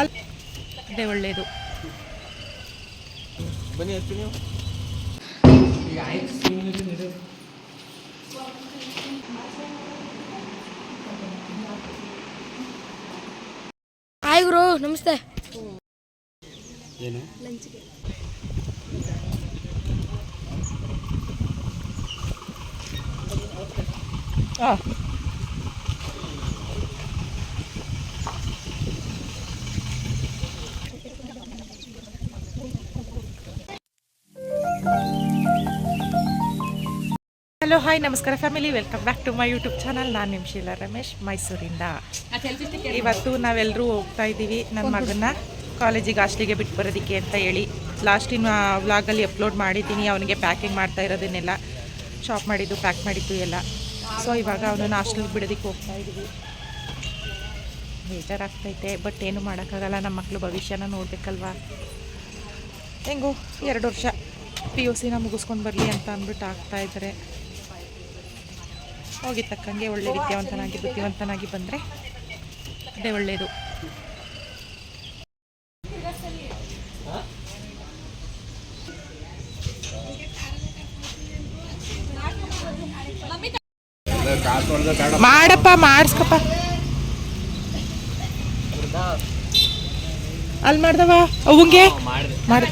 ಅಲ್ಲಿ ಅದೇ ಒಳ್ಳೆಯದು ಬನ್ನಿ ನೀವು? ಹಾಯ್ ಗುರು ನಮಸ್ತೆ. ಏನು? ಹಾಂ ಹಲೋ ಹಾಯ್ ನಮಸ್ಕಾರ family welcome back to my YouTube channel ನಾನು ನಿಮ್ಮ ಶೀಲಾ ರಮೇಶ್ ಮೈಸೂರಿಂದ. ಇವತ್ತು ನಾವೆಲ್ಲರೂ ಹೋಗ್ತಾ ಇದ್ದೀವಿ ನನ್ನ ಮಗನ ಕಾಲೇಜಿಗೆ ಹಾಸ್ಟೆಲಿಗೆ ಬಿಟ್ಟು ಬರೋದಕ್ಕೆ ಅಂತ ಹೇಳಿ. ಲಾಸ್ಟಿನ ವ್ಲಾಗಲ್ಲಿ ಅಪ್ಲೋಡ್ ಮಾಡಿದ್ದೀನಿ. ಅವನಿಗೆ ಪ್ಯಾಕಿಂಗ್ ಮಾಡ್ತಾ ಇರೋದನ್ನೆಲ್ಲ ಶಾಪ್ ಮಾಡಿದ್ದು ಪ್ಯಾಕ್ ಮಾಡಿದ್ದು ಎಲ್ಲ. ಸೊ ಇವಾಗ ಅವನನ್ನು ಹಾಸ್ಟೆಲ್ಗೆ ಬಿಡೋದಕ್ಕೆ ಹೋಗ್ತಾ ಇದ್ದೀವಿ. ಬೇಜಾರಾಗ್ತೈತೆ ಬಟ್ ಏನು ಮಾಡೋಕ್ಕಾಗಲ್ಲ. ನಮ್ಮ ಮಕ್ಕಳು ಭವಿಷ್ಯನ ನೋಡಬೇಕಲ್ವಾ? ಹೆಂಗು ಎರಡು ವರ್ಷ ಪಿ ಯು ಸಿನ ಮುಗಿಸ್ಕೊಂಡು ಬರಲಿ ಅಂತ ಅಂದ್ಬಿಟ್ಟು ಆಗ್ತಾ ಇದ್ದಾರೆ. ಹೋಗಿ ತಕ್ಕಂಗೆ ಒಳ್ಳೆ ವಿದ್ಯಾವಂತನಾಗಿ ಬುದ್ಧಿವಂತನಾಗಿ ಬಂದರೆ ಅದೇ ಒಳ್ಳೆಯದು ಮಾಡಪ್ಪ ಮಾಡಿಸ್ಕಪ್ಪ. ಅಲ್ಲಿ ಮಾಡ್ದವ? ಅವಂಗೆ? ಮಾಡ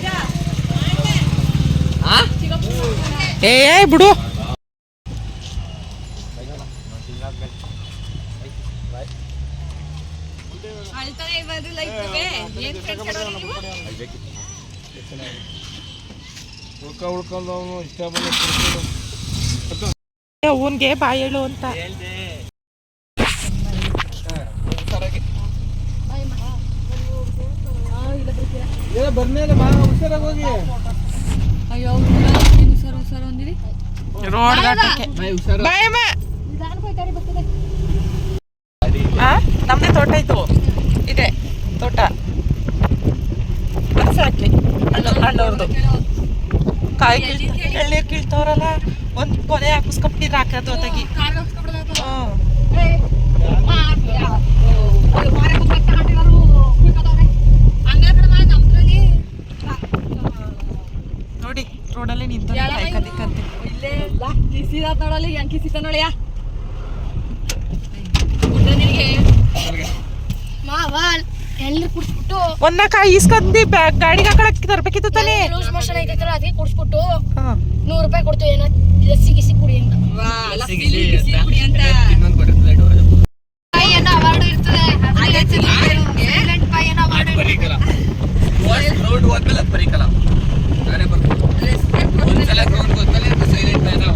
ಏ ಏ, ಬಿಡು ಉಳ್ಕ ಉಳ್ಕೊಂಡು ಇಷ್ಟ ಬಂದ ಅವನ್ಗೆ ಹೇಳು ಅಂತ ಏ ಬಂದ್ಮೇಲೆ ಬಾ ಹುಷಾರಾಗಿ ಹೋಗಿ ಅಯ್ಯೋ ಸರ್ ಸರ್ ಅಂದಿರಿ ರೋಡ್ ಹುಷಾರ ಬಾಯಮ್ಮ ನಮ್ದೇ ತೋಟ ಇತ್ತು ಇದೆ. ತೋಟ. ಸಾಕಿ ಹಣ್ಣು ಹಣ್ಣವ್ರದ್ದು ಕಾಯಿ ಎಳ್ನೀರು ಕೀಳ್ತವ್ರಲ್ಲ, ಒಂದು ಕೊನೆ ಹಾಕಿಸ್ಕೊಬಿಟ್ಟಿದ್ರೆ ಹಾಕೋದು ಅದಾಗಿ. ನೋಡಿ, ರೋಡಲ್ಲಿ ನಿಂತು ನೋಡಲಿ ಹೆಂಗ್ ಕಿಸಿತ ನೋಡಿಯ ಮಾವ ಎಳ್ನೀರು ಕುಡಿಸ್ಬಿಟ್ಟು ಒಂದ ಕಾಯಿ ಇಸ್ಕೊಂಡಿ ಬ್ಯಾಗ್ ಗಾಡಿಗೆ ಹಾಕೊಳಕ್ ತರ್ಬೇಕಿತ್ತು ತಾನೇ? ಲೂಸ್ ಮೋಷನ್ ಐತೈತಲ್ಲ ಅದಕ್ಕೆ ಕುಡಿಸ್ಬಿಟ್ಟು ನೂರು ರೂಪಾಯಿ ಕೊಡ್ತೀವಿ ಏನೋ ಲಸ್ಸಿ ಗಿಸಿ ಕುಡಿ ಅಂತ. ಇನ್ನೊಂದು ಕೊಟ್ಟಿರ್ತದೆ ಡೋರ್ ಪೈ ಏನೋ ಅವಾರ್ಡ್ ಇರ್ತದೆ ಸೈಲೆಂಟ್ ಪೈ ಏನೋ ಅವಾರ್ಡ್ ಬರೀಕಲ್ಲ. ರೋಡ್ ಹೋದ್ಮೇಲೆ ಅದು ಬರೀಕಲ್ಲ. ನಾನೇ ಬರ್ಬೋದು ಒಂದ್ಸಲ ಗ್ರೌಂಡ್ ಹೋದ್ಮೇಲೆ ಸೈಲೆಂಟ್ ಏನೋ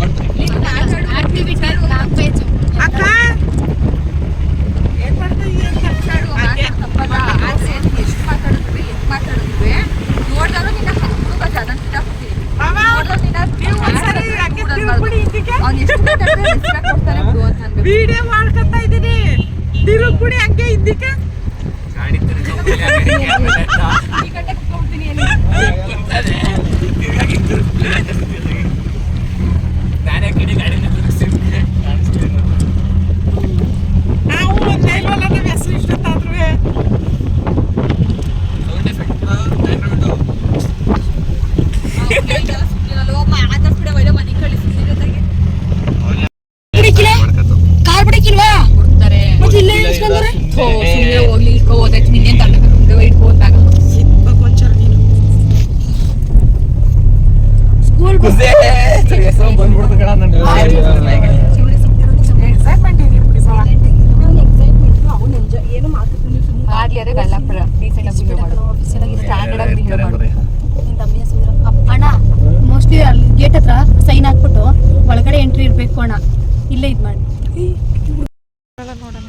ಆಕ್ಟಿವಿಟಿ ನಾಲ್ಕು ಪೇಜ್ ಅಕ್ಕ ಏನ್ ಮಾಡ್ತಾ ಇದೀಯ ಅಂತ ಹಂಗೆ. ಮಾವ, ನೀವು ಒಂದ್ಸರಿ ಹಂಗೆ ತಿರುಗ್ಬಿಡಿ ಹಿಂದಿಗೆ. ವಿಡಿಯೋ ಮಾಡ್ಕೊತಾ ಇದ್ದೀನಿ. ತಿರುಗ್ಬಿಡಿ ಹಂಗೆ ಹಿಂದಿಕ್ಕೆ ಗಾಡಿ ನಾನೇ ಕಡೆ ಗಾಡಿ ನಾವು ಒಂದ್ ಇಲ್ವಲ್ಲ ನಮ್ಮ ಹೆಸರು ಇಷ್ಟೊತ್ತಾದ್ರೂ ಸೌಂಡ್ ಎಫೆಕ್ಟ್ ಬ್ಯಾಕ್ಗ್ರೌಂಡು ಬಿಡಿಕಿಲ್ಲ ಕಾರ್ ಬಿಡಿಕಿಲ್ವಾ ಮತ್ತೆ ಇಲ್ಲೇ ಇಸ್ಕೊಂಡ್ರೆ ಕೊಂಚರ ನೀನು ಸ್ಕೂಲ್ ಬಸ್ ಹೆಸರು ಬಂದ್ಬಿಡ್ತು ಕಣ ನನ್ನ ಎಕ್ಸೈಟ್ಮೆಂಟ್ ಇದೆ ಬಿಡಿ ಮಾವ. ಅಣ್ಣ ಮೋಸ್ಟ್ಲಿ ಅಲ್ಲಿ ಗೇಟ್ ಹತ್ರ ಸೈನ್ ಹಾಕ್ಬಿಟ್ಟು ಒಳಗಡೆ ಎಂಟ್ರಿ ಇರ್ಬೇಕು ಅಣ್ಣ ಇಲ್ಲೇ ಇದ್ ಮಾಡಿ ಎಲ್ಲ ನೋಡೋಣ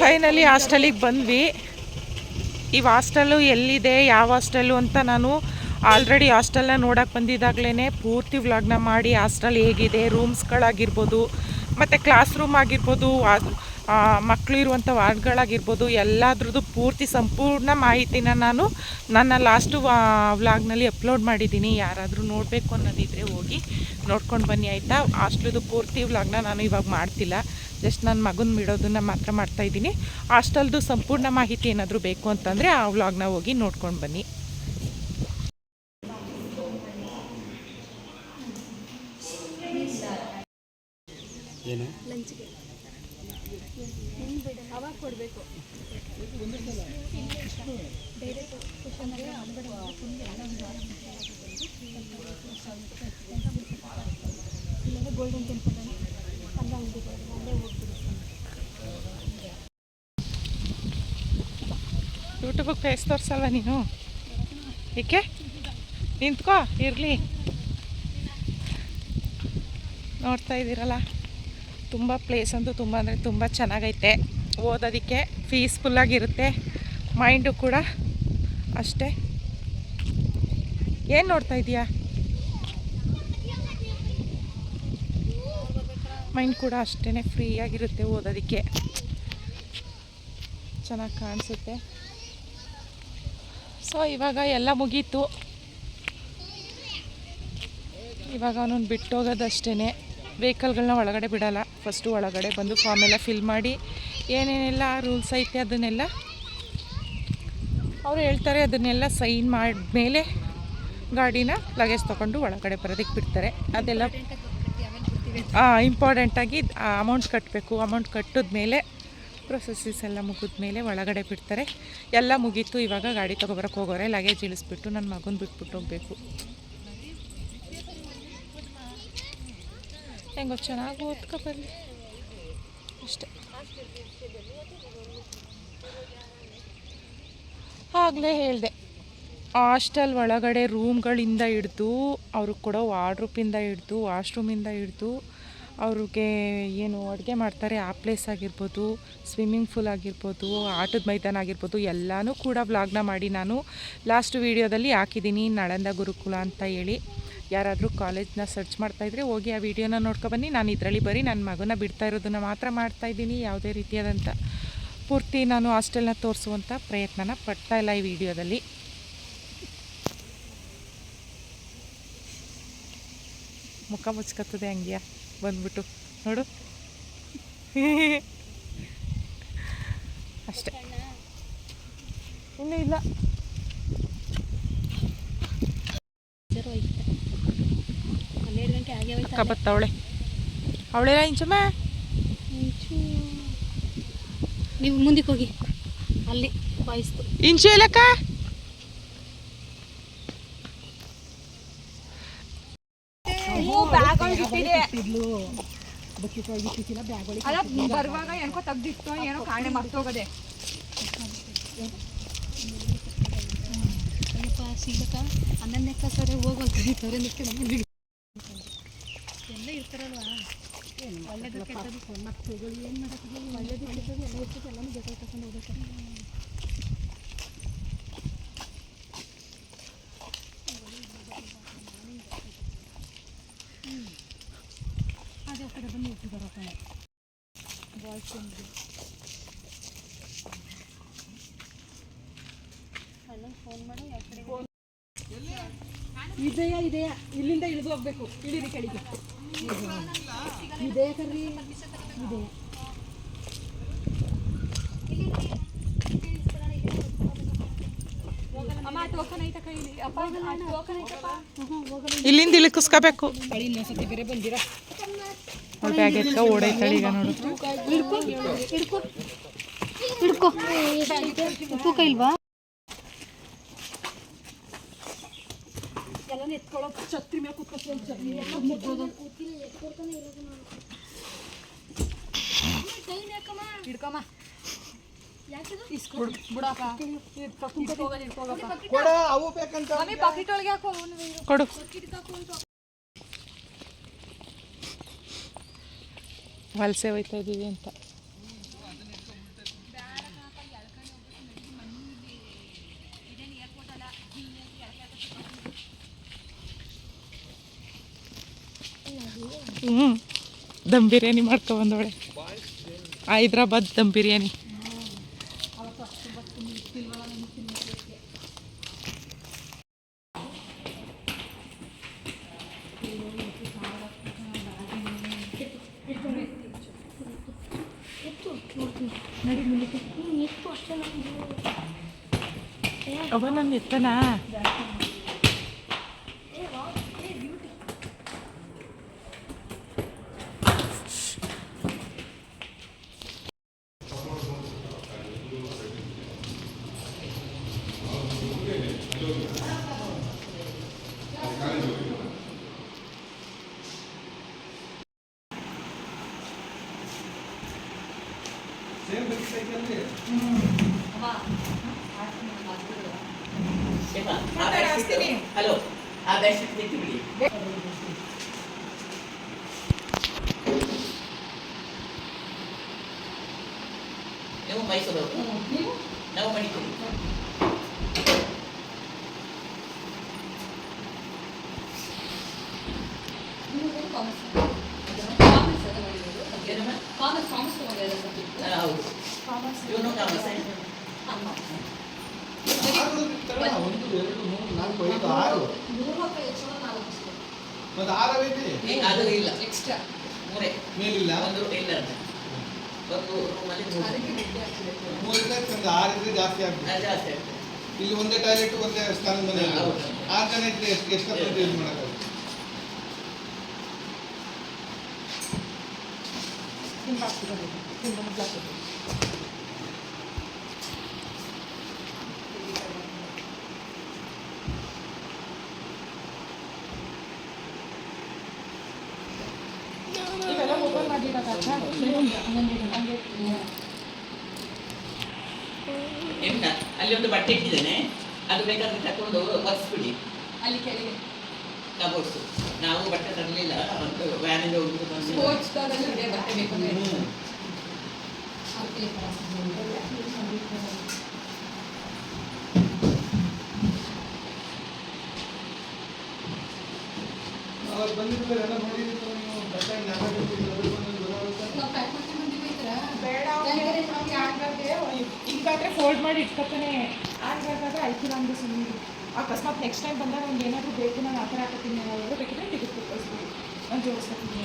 ಫೈನಲಿ ಹಾಸ್ಟೆಲಿಗೆ ಬಂದ್ವಿ. ಈ ಹಾಸ್ಟೆಲು ಎಲ್ಲಿದೆ, ಯಾವ ಹಾಸ್ಟೆಲು ಅಂತ ನಾನು ಆಲ್ರೆಡಿ ಹಾಸ್ಟೆಲ್ನ ನೋಡೋಕೆ ಬಂದಿದ್ದಾಗಲೇ ಪೂರ್ತಿ ವ್ಲಾಗ್ನ ಮಾಡಿ ಹಾಸ್ಟೆಲ್ ಹೇಗಿದೆ ರೂಮ್ಸ್ಗಳಾಗಿರ್ಬೋದು ಮತ್ತು ಕ್ಲಾಸ್ ರೂಮ್ ಆಗಿರ್ಬೋದು ಮಕ್ಕಳು ಇರುವಂಥ ವಾರ್ಡ್ಗಳಾಗಿರ್ಬೋದು, ಎಲ್ಲದ್ರದ್ದು ಪೂರ್ತಿ ಸಂಪೂರ್ಣ ಮಾಹಿತಿನ ನಾನು ನನ್ನ ಲಾಸ್ಟು ವ್ಲಾಗ್ನಲ್ಲಿ ಅಪ್ಲೋಡ್ ಮಾಡಿದ್ದೀನಿ. ಯಾರಾದರೂ ನೋಡಬೇಕು ಅನ್ನೋದಿದ್ರೆ ಹೋಗಿ ನೋಡ್ಕೊಂಡು ಬನ್ನಿ, ಆಯಿತಾ? ಹಾಸ್ಟ್ಲದು ಪೂರ್ತಿ ವ್ಲಾಗ್ನ ನಾನು ಇವಾಗ ಮಾಡ್ತಿಲ್ಲ. ಜಸ್ಟ್ ನನ್ನ ಮಗನ ಬಿಡೋದನ್ನು ಮಾತ್ರ ಮಾಡ್ತಾಯಿದ್ದೀನಿ ಹಾಸ್ಟೆಲ್ದು ಸಂಪೂರ್ಣ ಮಾಹಿತಿ ಏನಾದರೂ ಬೇಕು ಅಂತಂದರೆ ಆ ವ್ಲಾಗ್ನ ಹೋಗಿ ನೋಡ್ಕೊಂಡು ಬನ್ನಿ ಏನು ಲಂಚ್ಗೆ ಹೆಂಗೆ ಬಿಡ ಅವಾಗ ಕೊಡಬೇಕು ಬೇರೆ ಕ್ವಶನ್ ಎಲ್ಲ ಅಂಗಡಿ ಫುಲ್ ಎಲ್ಲ ಇಲ್ಲಾಂದ್ರೆ ಗೋಲ್ಡನ್ ಟೆಂಪಲ್ ಅಲ್ಲಿ ಅಂಗಡಿ ಅಲ್ಲೇ ಯೂಟ್ಯೂಬಿಗೆ ಫೇಸ್ ತೋರಿಸಲ್ಲ ನೀನು? ಏಕೆ? ನಿಂತ್ಕೋ, ಇರಲಿ. ನೋಡ್ತಾ ಇದ್ದೀರಲ್ಲ, ತುಂಬ ಪ್ಲೇಸ್ ಅಂತೂ ತುಂಬ ಅಂದರೆ ತುಂಬ ಚೆನ್ನಾಗೈತೆ. ಓದೋದಕ್ಕೆ ಪೀಸ್ಫುಲ್ಲಾಗಿರುತ್ತೆ ಮೈಂಡು ಕೂಡ ಅಷ್ಟೇ. ಏನು ನೋಡ್ತಾ ಇದೀಯಾ? ಮೈಂಡ್ ಕೂಡ ಅಷ್ಟೇ ಫ್ರೀಯಾಗಿರುತ್ತೆ ಓದೋದಕ್ಕೆ. ಚೆನ್ನಾಗಿ ಕಾಣಿಸುತ್ತೆ. ಸೊ ಇವಾಗ ಎಲ್ಲ ಮುಗೀತು. ಇವಾಗ ಅವನನ್ನು ಬಿಟ್ಟೋಗೋದಷ್ಟೇ ವೆಹಿಕಲ್ಗಳನ್ನ ಒಳಗಡೆ ಬಿಡೋಲ್ಲ. ಫಸ್ಟು ಒಳಗಡೆ ಬಂದು ಫಾರ್ಮ್ ಎಲ್ಲ ಫಿಲ್ ಮಾಡಿ, ಏನೇನೆಲ್ಲ ರೂಲ್ಸ್ ಐತೆ ಅದನ್ನೆಲ್ಲ ಅವರು ಹೇಳ್ತಾರೆ, ಅದನ್ನೆಲ್ಲ ಸೈನ್ ಮಾಡಿದ್ಮೇಲೆ ಗಾಡಿನ ಲಗೇಜ್ ತೊಗೊಂಡು ಒಳಗಡೆ ಬರೋದಕ್ಕೆ ಬಿಡ್ತಾರೆ. ಅದೆಲ್ಲ ಇಂಪಾರ್ಟೆಂಟಾಗಿ ಅಮೌಂಟ್ ಕಟ್ಟಬೇಕು ಅಮೌಂಟ್ ಕಟ್ಟಿದ ಮೇಲೆ ಪ್ರೊಸೆಸಸ್ ಎಲ್ಲ ಮುಗಿದ ಮೇಲೆ ಒಳಗಡೆ ಬಿಡ್ತಾರೆ. ಎಲ್ಲ ಮುಗೀತು, ಇವಾಗ ಗಾಡಿ ತೊಗೊಬರಕ್ಕೆ ಹೋಗೋರೆ ಲಗೇಜ್ ಇಳಿಸ್ಬಿಟ್ಟು ನನ್ನ ಮಗನ ಬಿಟ್ಬಿಟ್ಟು ಹೋಗಬೇಕು. ಹೆಂಗೋ ಚೆನ್ನಾಗಿ ಓದ್ಕೊ ಬರಲಿ ಅಷ್ಟೆ. ಆಗಲೇ ಹೇಳಿದೆ. ಹಾಸ್ಟೆಲ್ ಒಳಗಡೆ ರೂಮ್ಗಳಿಂದ ಹಿಡ್ದು, ಅವ್ರಿಗೆ ಕೊಡೋ ವಾರ್ಡ್ರೂಪಿಂದ ಹಿಡ್ದು, ವಾಶ್ರೂಮಿಂದ ಹಿಡ್ದು, ಅವ್ರಿಗೆ ಏನು ಅಡುಗೆ ಮಾಡ್ತಾರೆ, ಆ ಪ್ಲೇಸ್ ಆಗಿರ್ಬೋದು ಸ್ವಿಮ್ಮಿಂಗ್ ಫೂಲ್ ಆಗಿರ್ಬೋದು, ಆಟದ ಮೈದಾನ ಆಗಿರ್ಬೋದು, ಎಲ್ಲನೂ ಕೂಡ ವ್ಲಾಗ್ನ ಮಾಡಿ ನಾನು ಲಾಸ್ಟ್ ವೀಡಿಯೋದಲ್ಲಿ ಹಾಕಿದ್ದೀನಿ. ನಳಂದ ಗುರುಕುಲ ಅಂತ ಹೇಳಿ. ಯಾರಾದರೂ ಕಾಲೇಜ್ನ ಸರ್ಚ್ ಮಾಡ್ತಾಯಿದ್ರೆ ಹೋಗಿ ಆ ವಿಡಿಯೋನ ನೋಡ್ಕೊಬನ್ನಿ ನಾನು ಇದರಲ್ಲಿ ಬರೀ ನನ್ನ ಮಗನ ಬಿಡ್ತಾ ಇರೋದನ್ನು ಮಾತ್ರ ಮಾಡ್ತಾಯಿದ್ದೀನಿ ಯಾವುದೇ ರೀತಿಯಾದಂಥ ಪೂರ್ತಿ ನಾನು ಹಾಸ್ಟೆಲ್ನ ತೋರಿಸುವಂಥ ಪ್ರಯತ್ನನ ಪಡ್ತಾಯಿಲ್ಲ ಈ ವಿಡಿಯೋದಲ್ಲಿ ಮುಖ ಮುಚ್ಕತ್ತದೆ ಹಂಗೆಯ ಬಂದ್ಬಿಟ್ಟು. ನೋಡು. ಅಷ್ಟೆ. ಇನ್ನೂ ಇಲ್ಲ. ಜರೋ ಅವಳೆ. ಅವಳೆಲ್ಲ ಇಂಚಮ್ಮ ನೀವು ಮುಂದಕ್ಕೆ ಹೋಗಿ. ಅಲ್ಲಿ ಬಾಯಿಸ್ತು ಇಂಚು ಎಲ್ಲಕ್ಕ ಬರುವಾಗ ಏನಕೋ ತೆಗ್ದಿತ್ತು ಏನೋ ಕಾಣೆ ಮರ್ತೋಗದೆ. ಅಯ್ಯಪ್ಪ ಸಿಗ್ಬೇಕಾ ಹನ್ನೊಂದಕ್ಕ ಸರಿ ಹೋಗ್ಬೇಕು ಕರೀತಾರೆ ನಿಕ್ಕೆ ಎಲ್ಲ ಇರ್ತಾರಲ್ವಾ ಒಳ್ಳೇದು ಕೆಟ್ಟದು. ಮಕ್ಕಳುಗಳು ಏನು ಮಾಡೋದು ಒಳ್ಳೇದು ಕೆಟ್ಟದ್ದು ಎಲ್ಲ ಇರ್ತದೆ ಎಲ್ಲನೂ ಬೇಕಾಗಿ ತಗೊಂಡು ಹೋಗ್ಬೇಕು ಅದೇ ಆ ಕಡೆ ಬಂದು ಇಟ್ಟಿದ್ದಾರಪ್ಪ ಬಾಯ್ಸ್ ಅಣ್ಣಂಗೆ ಫೋನ್ ಮಾಡಿ ಯಾವ ಕಡೆ ಇದೆಯ ಇದೆಯ ಇಲ್ಲಿಂದ ಇಳಿದು ಹೋಗ್ಬೇಕು. ಇಳಿರಿ ಕೆಳಗೆ ಇದೆ ಕರ್ರಿ ಇದೆ. ಇಲ್ಲಿಂದ ಇಲ್ಲಿ ಕುಸ್ಕೋಬೇಕು. ಇನ್ನೊಂದ್ಸತಿ ಬೇರೆ ಬಂದಿರ? ಅವಳು ಬ್ಯಾಗ್ ಎತ್ಕ ಓಡೈತಾಳೆ ಈಗ ನೋಡು. ಹಿಡ್ಕೊ ಹಿಡ್ಕೊ ಹಿಡ್ಕೊ ತೂಕ ಇಲ್ವಾ ಎಲ್ಲ ಎತ್ಕೊಳ್ಳೋ ಛತ್ರಿ ಮೇಲೆ ಕುತ್ಕೊಂಡು ಛತ್ರಿ ಎಲ್ಲ ಮುಗ್ದೋದು ಹಿಡ್ಕಮ್ಮ ಇಸ್ಕೊಡು. ಬಿಡಪ್ಪ ಇದು ಪಕ್ಕಕ್ಕೆ ಹೋಗೋದು ಹಿಡ್ಕೊಳಪ್ಪ. ಮಮ್ಮಿ ಬಕೆಟ್ ಒಳಗೆ ಹಾಕೋ ಕೊಡು ವಲಸೆ ಹೋಯ್ತಾ ಇದ್ದೀವಿ ಅಂತ. ಹ್ಞೂ ದಮ್ ಬಿರಿಯಾನಿ ಮಾಡ್ಕೊಬಂದವಳೆ ಹೈದ್ರಾಬಾದ್ ದಮ್ ಬಿರಿಯಾನಿ. ಅವ ನನ್ನ ಎತ್ತನಾ? ಹಲೋ ಆ ಬೆಡ್ಶೀಟ್ ತೆಗ್ದು ಬಿಡಿ ನೀವು ಮೈಸೂರು ನಾವು ಮಣಿಪುರಿ ಏನಮ್ಮ ಆ, ಹೌದು ಇವನು ಕಾಮರ್ಸ್ ಒಂದು ಎರಡು ಮೂರು ನಾಲ್ಕು ಐದು ಆರು ಮತ್ತೆ ಆರವೈತಿ ಅದು ಇಲ್ಲ. ಎಕ್ಸ್ಟ್ರಾ ಮೂರೇ. ಮೇಲಿಲ್ಲ? ಒಂದು ಇಲ್ಲ. ಒಂದು ರೂಮಲ್ಲಿ ಮೂರು. ಮೂರಿಂದ ಒಂದು ಆರಿದ್ರೆ ಜಾಸ್ತಿ ಆಗ್ತದೆ. ಜಾಸ್ತಿ ಆಗ್ತದೆ. ಇಲ್ಲಿ ಒಂದೇ ಟಾಯ್ಲೆಟ್ ಒಂದೇ ಸ್ನಾನದ ಮನೆ. ಆರು ಜನ ಇದ್ರೆ ಎಷ್ಟು ಎಷ್ಟು ಯೂಸ್ ಮಾಡೋಕ್ಕಾಗುತ್ತೆ? ಇವೆಲ್ಲ ಎಂತ? ಅಲ್ಲಿ ಒಂದು ಬಟ್ಟೆ ಇಟ್ಟಿದ್ದೇನೆ. ಅದು ಬೇಕಾದ್ರೆ ತಕೊಂಡು ಒರೆಸ್ಬಿಡಿ. ಅಲ್ಲಿ ಕೆಳಗೆ. ಕಬೋರ್ಡ್ಸು ನಾವು ಬಟ್ಟೆ ತರಲಿಲ್ಲ ಒಂದು ವ್ಯಾನಿಂದ ಹೋಗ್ಬಿಟ್ಟು ಬಂದು ಸ್ಪೋರ್ಟ್ಸ್ ಬ್ಯಾಗಲ್ಲಿ ಇದೆ ಬಟ್ಟೆ ಬೇಕಂದ್ರೆ ಹ್ಮ್. ಅದಕ್ಕೆ ಅವ್ರು ಬಂದಿದ್ರೆ ಎಲ್ಲ ನೋಡಿದ್ರೆ ನೀವು ಬಟ್ಟೆ ಜ್ಞಾಪಕ ಇಟ್ಕೊಂಡು ಅದ್ರ ಬಂದು ಗೊತ್ತಾಗುತ್ತೆ. ನಾವು ಪ್ಯಾಕ್ ಮಾಡ್ಕೊಂಡು ಬಂದಿವಿ ಈ ಥರ ಬೇಡ ಈಗಾದ್ರೆ ಫೋಲ್ಡ್ ಮಾಡಿ ಇಟ್ಕೊತಾನೆ ಹಂಗಾದ್ರೆ ಆಯ್ತು ನಮ್ದು ಸುಮ್ಮನೆ ಅಕಸ್ಮಾತ್ ನೆಕ್ಸ್ಟ್ ಟೈಮ್ ಬಂದಾಗ ಅವ್ನಿಗೆ ಏನಾದರೂ ಬೇಕು ನಾನು ಆ ಥರ ಹಾಕತ್ತೀನಿ ಅನ್ನೋದು ಬೇಕಿದ್ರೆ ತೆಗೆದು ಕಳಿಸ್ಬೋದು ನಾನು ಜೋಡಿಸ್ಕೊತೀನಿ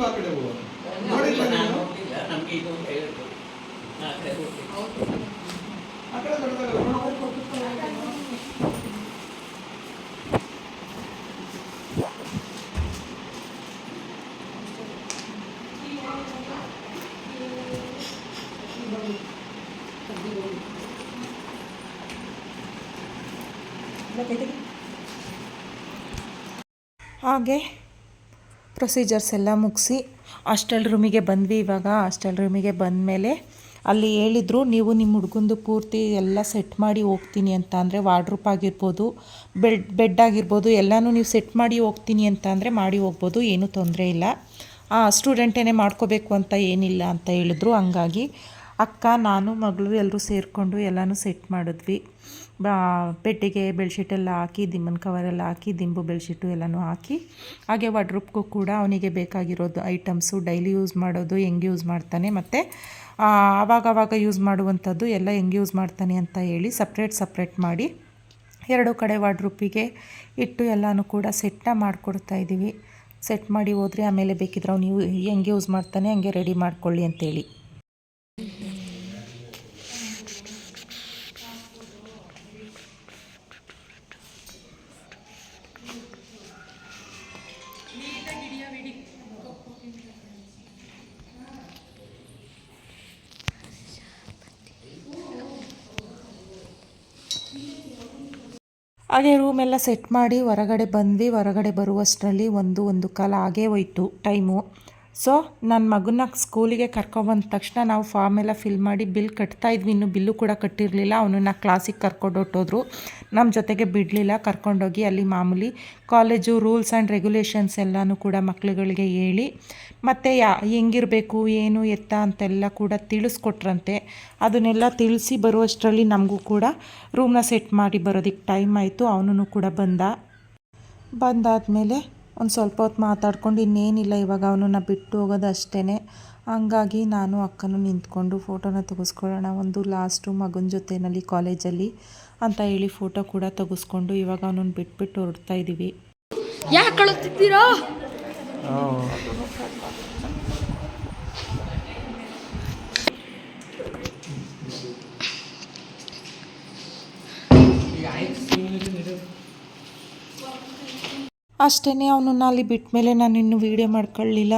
ಹೋಗು? ನೋಡಿಲ್ವಾ ನಾನು ನೀನು? ನೋಡ್ಲಿಲ್ಲ ನಮ್ಗೆ ಇದು ಅಂತ ಹೇಳಿದ್ರು ಆ ಕಡೆ ಹೋಗ್ತೀವಿ ಆ ಕಡೆ ದೊಡ್ಡದಾಗಲ್ಲ, ನೋಡು. ಪ್ರೊಸೀಜರ್ಸ್ ಎಲ್ಲ ಮುಗಿಸಿ ಹಾಸ್ಟೆಲ್ ರೂಮಿಗೆ ಬಂದ್ವಿ. ಇವಾಗ ಹಾಸ್ಟೆಲ್ ರೂಮಿಗೆ ಬಂದಮೇಲೆ ಅಲ್ಲಿ ಹೇಳಿದ್ರು, ನೀವು ನಿಮ್ಮ ಹುಡುಗಂದು ಪೂರ್ತಿ ಎಲ್ಲ ಸೆಟ್ ಮಾಡಿ ಹೋಗ್ತೀನಿ ಅಂತ ಅಂದರೆ ವಾರ್ಡ್ರೂಪ್ ಆಗಿರ್ಬೋದು ಬೆಡ್ ಬೆಡ್ ಆಗಿರ್ಬೋದು, ಎಲ್ಲನೂ ನೀವು ಸೆಟ್ ಮಾಡಿ ಹೋಗ್ತೀನಿ ಅಂತ ಅಂದರೆ ಮಾಡಿ ಹೋಗ್ಬೋದು, ಏನೂ ತೊಂದರೆ ಇಲ್ಲ. ಸ್ಟೂಡೆಂಟೇನೆ ಮಾಡ್ಕೋಬೇಕು ಅಂತ ಏನಿಲ್ಲ ಅಂತ ಹೇಳಿದ್ರು. ಹಂಗಾಗಿ ಅಕ್ಕ, ನಾನು, ಮಗಳು ಎಲ್ಲರೂ ಸೇರಿಕೊಂಡು ಎಲ್ಲನೂ ಸೆಟ್ ಮಾಡಿದ್ವಿ. ಪೆಟ್ಟಿಗೆ ಬೆಡ್ಶೀಟ್ ಎಲ್ಲ ಹಾಕಿ ದಿಮ್ಮನ ಕವರೆಲ್ಲ ಹಾಕಿ, ದಿಂಬು ಬೆಡ್ಶೀಟು ಎಲ್ಲನೂ ಹಾಕಿ, ಹಾಗೆ ವಾಡ್ರೂಪ್ಗೂ ಕೂಡ ಅವನಿಗೆ ಬೇಕಾಗಿರೋದು ಐಟಮ್ಸು ಡೈಲಿ ಯೂಸ್ ಮಾಡೋದು, ಹೆಂಗೆ ಯೂಸ್ ಮಾಡ್ತಾನೆ ಮತ್ತು ಆವಾಗವಾಗ ಆವಾಗ ಯೂಸ್ ಮಾಡುವಂಥದ್ದು ಎಲ್ಲ ಹೆಂಗೆ ಯೂಸ್ ಮಾಡ್ತಾನೆ ಅಂತ ಹೇಳಿ ಸಪ್ರೇಟ್ ಸಪ್ರೇಟ್ ಮಾಡಿ ಎರಡು ಕಡೆ ವಾಡ್ರೂಪಿಗೆ ಇಟ್ಟು ಎಲ್ಲನೂ ಕೂಡ ಸೆಟ್ನ ಮಾಡಿಕೊಡ್ತಾ ಇದ್ದೀವಿ. ಸೆಟ್ ಮಾಡಿ ಹೋದರೆ ಆಮೇಲೆ ಬೇಕಿದ್ರೆ ಅವ್ನು ಹೆಂಗೆ ಯೂಸ್ ಮಾಡ್ತಾನೆ, ಹಂಗೆ ರೆಡಿ ಮಾಡ್ಕೊಳ್ಳಿ ಅಂತೇಳಿ. ಹಾಗೆ ರೂಮೆಲ್ಲ ಸೆಟ್ ಮಾಡಿ ಹೊರಗಡೆ ಬಂದ್ವಿ. ಹೊರಗಡೆ ಬರುವಷ್ಟರಲ್ಲಿ ಒಂದು ಒಂದು ಕಾಲ ಆಗೇ ಹೋಯ್ತು ಟೈಮು ಸೊ ನನ್ನ ಮಗನ ಸ್ಕೂಲಿಗೆ ಕರ್ಕೊಬಂದ ತಕ್ಷಣ ನಾವು ಫಾರ್ಮ್ ಎಲ್ಲ ಫಿಲ್ ಮಾಡಿ ಬಿಲ್ ಕಟ್ತಾ ಇದ್ವಿ. ಇನ್ನೂ ಬಿಲ್ಲು ಕೂಡ ಕಟ್ಟಿರಲಿಲ್ಲ. ಅವನನ್ನ ಕ್ಲಾಸಿಗೆ ಕರ್ಕೊಂಡು ಹೊಟ್ಟೋದ್ರು ನಮ್ಮ ಜೊತೆಗೆ ಬಿಡಲಿಲ್ಲ. ಕರ್ಕೊಂಡೋಗಿ ಅಲ್ಲಿ ಮಾಮೂಲಿ ಕಾಲೇಜು ರೂಲ್ಸ್ ಆ್ಯಂಡ್ ರೆಗ್ಯುಲೇಷನ್ಸ್ ಎಲ್ಲನೂ ಕೂಡ ಮಕ್ಕಳುಗಳಿಗೆ ಹೇಳಿ, ಮತ್ತು ಯಾ, ಹೆಂಗಿರಬೇಕು, ಏನು ಎತ್ತ ಅಂತೆಲ್ಲ ಕೂಡ ತಿಳಿಸ್ಕೊಟ್ರಂತೆ. ಅದನ್ನೆಲ್ಲ ತಿಳಿಸಿ ಬರುವಷ್ಟರಲ್ಲಿ ನಮಗೂ ಕೂಡ ರೂಮ್ನ ಸೆಟ್ ಮಾಡಿ ಬರೋದಕ್ಕೆ ಟೈಮ್ ಆಯಿತು. ಅವನು ಕೂಡ ಬಂದ. ಬಂದಾದಮೇಲೆ ಒಂದು ಸ್ವಲ್ಪ ಹೊತ್ತು ಮಾತಾಡ್ಕೊಂಡು ಇನ್ನೇನಿಲ್ಲ ಇವಾಗ ಅವನನ್ನ ಬಿಟ್ಟು ಹೋಗೋದು ಅಷ್ಟೇ ಹಂಗಾಗಿ ನಾನು ಅಕ್ಕನೂ ನಿಂತ್ಕೊಂಡು ಫೋಟೋನ ತೆಗೆಸ್ಕೊಳ್ಳೋಣ ಒಂದು ಲಾಸ್ಟು ಮಗನ ಜೊತೆಯಲ್ಲಿ ಕಾಲೇಜಲ್ಲಿ ಅಂತ ಹೇಳಿ ಫೋಟೋ ಕೂಡ ತೆಗೆಸ್ಕೊಂಡು ಇವಾಗ ಅವನನ್ನು ಬಿಟ್ಬಿಟ್ಟು ಹೊರಡ್ತಾ ಇದ್ದೀವಿ ಯಾಕೆ ಕಳಿಸ್ತಿದ್ದೀರಾ ಅಷ್ಟೇ ಅವನನ್ನ ಅಲ್ಲಿ ಬಿಟ್ಟ ಮೇಲೆ ನಾನು ಇನ್ನೂ ವೀಡಿಯೋ ಮಾಡ್ಕೊಳ್ಳಿಲ್ಲ.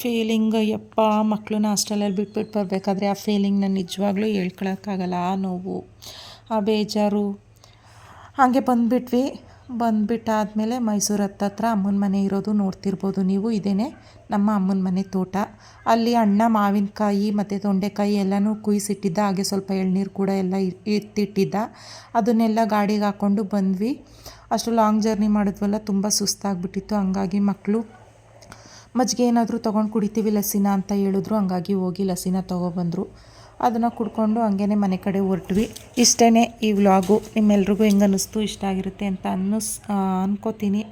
ಫೀಲಿಂಗ್ ಯಪ್ಪ ಮಕ್ಕಳನ್ನ ಹಾಸ್ಟೆಲಲ್ಲಿ ಬಿಟ್ಬಿಟ್ಟು ಬರಬೇಕಾದ್ರೆ ಆ ಫೀಲಿಂಗ್ ನಾನು ನಿಜವಾಗ್ಲೂ ಹೇಳ್ಕೊಳಕ್ಕಾಗಲ್ಲ ಆ ನೋವು, ಆ ಬೇಜಾರು. ಹಾಗೆ ಬಂದುಬಿಟ್ವಿ. ಬಂದುಬಿಟ್ಟಾದಮೇಲೆ ಮೈಸೂರು ಹತ್ತತ್ರ ಅಮ್ಮನ ಮನೆ ಇರೋದು ನೋಡ್ತಿರ್ಬೋದು ನೀವು. ಇದೇ ನಮ್ಮ ಅಮ್ಮನ ಮನೆ ತೋಟ. ಅಲ್ಲಿ ಅಣ್ಣ ಮಾವಿನಕಾಯಿ ಮತ್ತು ತೊಂಡೆಕಾಯಿ ಎಲ್ಲನೂ ಕುಯ್ಸಿಟ್ಟಿದ್ದ, ಹಾಗೆ ಸ್ವಲ್ಪ ಎಳ್ನೀರು ಕೂಡ ಎಲ್ಲ ಇತ್ತಿಟ್ಟಿದ್ದ ಅದನ್ನೆಲ್ಲ ಗಾಡಿಗೆ ಹಾಕ್ಕೊಂಡು ಬಂದ್ವಿ. ಅಷ್ಟು ಲಾಂಗ್ ಜರ್ನಿ ಮಾಡಿದ್ವಲ್ಲ, ತುಂಬ ಸುಸ್ತಾಗ್ಬಿಟ್ಟಿತ್ತು. ಹಂಗಾಗಿ ಮಕ್ಕಳು ಮಜ್ಜಿಗೆ ಏನಾದರೂ ತೊಗೊಂಡು ಕುಡಿತೀವಿ ಲಸಿನ ಅಂತ ಹೇಳಿದ್ರು. ಹಂಗಾಗಿ ಹೋಗಿ ಲಸಿನ ತೊಗೊಬಂದರು. ಅದನ್ನು ಕುಡ್ಕೊಂಡು ಹಂಗೇ ಮನೆ ಕಡೆ ಹೊರಟ್ವಿ. ಇಷ್ಟೇ ಈ ವ್ಲಾಗು. ನಿಮ್ಮೆಲ್ರಿಗೂ ಹೆಂಗೆ ಅನ್ನಿಸ್ತು, ಇಷ್ಟ ಆಗಿರುತ್ತೆ ಅಂತ ಅನ್ನಿಸ್ ಅನ್ಕೋತೀನಿ.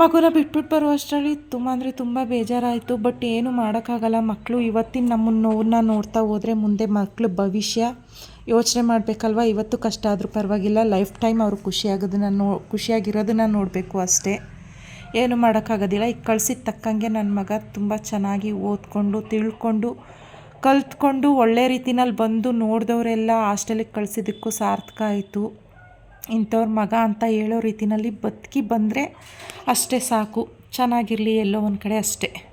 ಮಗುನ ಬಿಟ್ಬಿಟ್ಟು ಬರೋ ಅಷ್ಟರಲ್ಲಿ ತುಂಬ ಅಂದರೆ ತುಂಬ ಬೇಜಾರಾಯಿತು. ಬಟ್ ಏನು ಮಾಡೋಕ್ಕಾಗಲ್ಲ ಮಕ್ಕಳು ಇವತ್ತಿನ ನಮ್ಮನ್ನು ನೋವನ್ನ ನೋಡ್ತಾ ಹೋದರೆ ಮುಂದೆ ಮಕ್ಕಳು ಭವಿಷ್ಯ. ಯೋಚನೆ ಮಾಡಬೇಕಲ್ವ? ಇವತ್ತು ಕಷ್ಟ ಆದರೂ ಪರವಾಗಿಲ್ಲ. ಲೈಫ್ ಟೈಮ್ ಅವರು ಖುಷಿಯಾಗೋದನ್ನ ನೋ, ಖುಷಿಯಾಗಿರೋದನ್ನ ನೋಡಬೇಕು ಅಷ್ಟೇ. ಏನು ಮಾಡೋಕ್ಕಾಗೋದಿಲ್ಲ. ಈಗ ಕಳಿಸಿದ ತಕ್ಕಂಗೆ ನನ್ನ ಮಗ ತುಂಬ ಚೆನ್ನಾಗಿ ಓದ್ಕೊಂಡು, ತಿಳ್ಕೊಂಡು, ಕಲ್ತ್ಕೊಂಡು ಒಳ್ಳೆ ರೀತಿನಲ್ಲಿ ಬಂದು ನೋಡಿದವರೆಲ್ಲ ಹಾಸ್ಟೆಲಿಗೆ ಕಳಿಸಿದ್ದಕ್ಕೂ ಸಾರ್ಥಕ ಆಯಿತು. ಇಂಥವ್ರ ಮಗ ಅಂತ ಹೇಳೋ ರೀತಿನಲ್ಲಿ ಬದುಕಿ ಬಂದರೆ ಅಷ್ಟೇ ಸಾಕು. ಚೆನ್ನಾಗಿರಲಿ ಎಲ್ಲೋ ಒಂದು ಕಡೆ ಅಷ್ಟೇ.